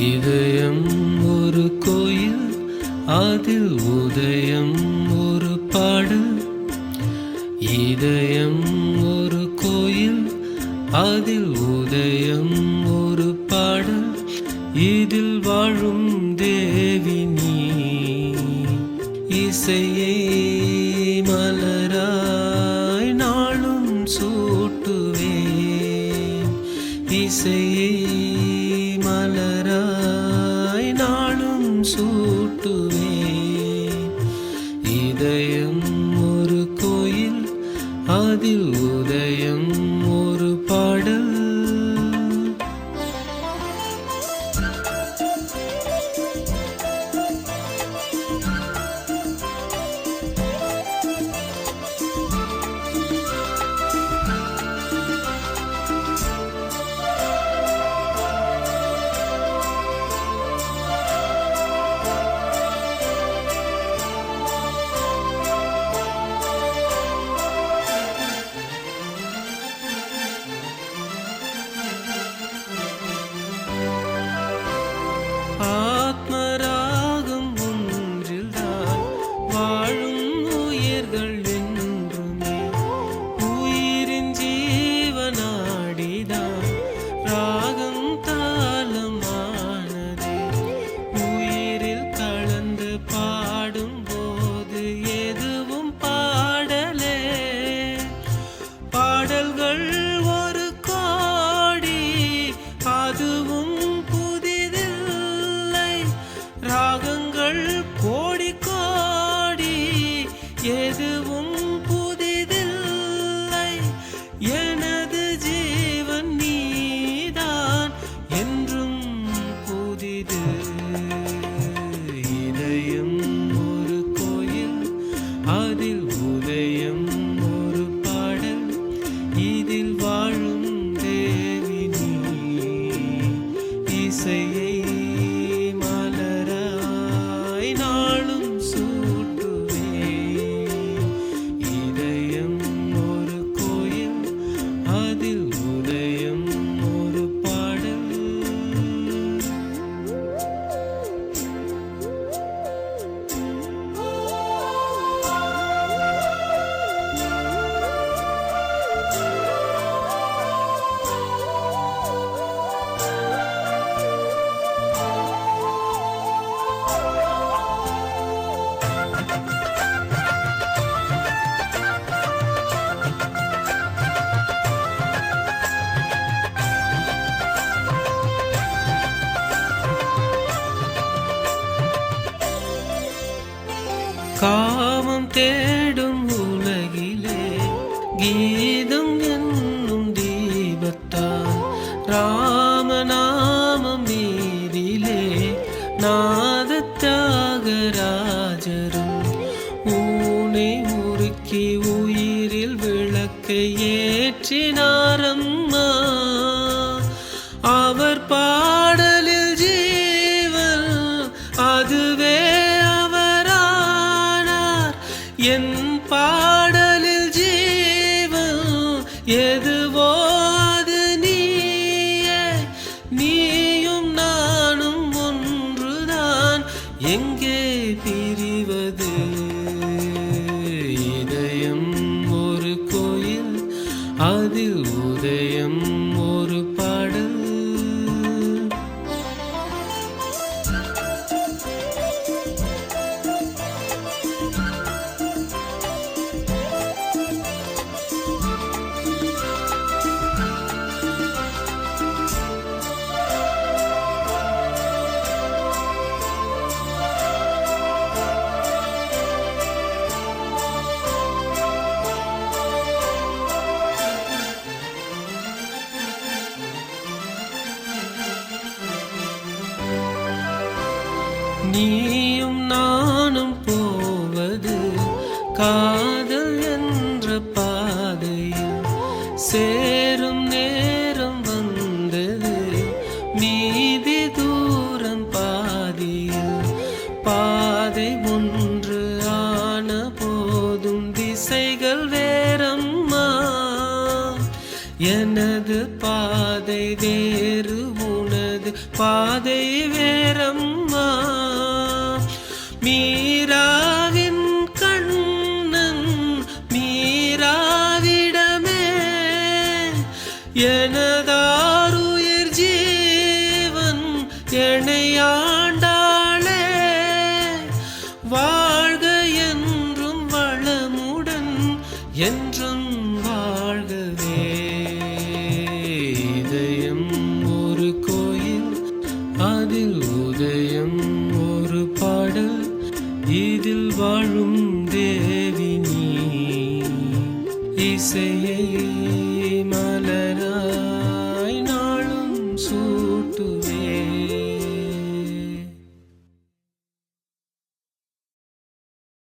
இதயம் ஒரு கோயில் அதில் உதயம் ஒரு பாடல் இதயம் அதில் உதயம் ஒரு பாடல் இதில் வாழும் தேவி நீ. இசையே மலராய் நாளும் சூட்டுவே. இசையே மலராய் நாளும் சூட்டுவே. இதயம் ஒரு கோயில் அதில் உதயம் கீதம் என்னும் தீபத்தால் ராமநாமம் நீரிலே நாதத்யாகராஜரும் ஊனை முறுக்கி உயிரில் விளக்கு ஏற்றினார் അതി ഉദയം நீயும் நானும் போவது காதல் என்ற பாதையில். சேரும் நேரம் வந்தது மீதி தூரம் பாதியில். பாதை ஒன்று ஆன போதும் திசைகள் வேறம்மா. எனது பாதை வேறு உனது பாதை வேறம் மீராவின் கண்ணன் மீராவிடமே எனதாருயிர் ஜீவன் எனையாண்டாளே இசையை மலராய் நாளும் சூட்டுவே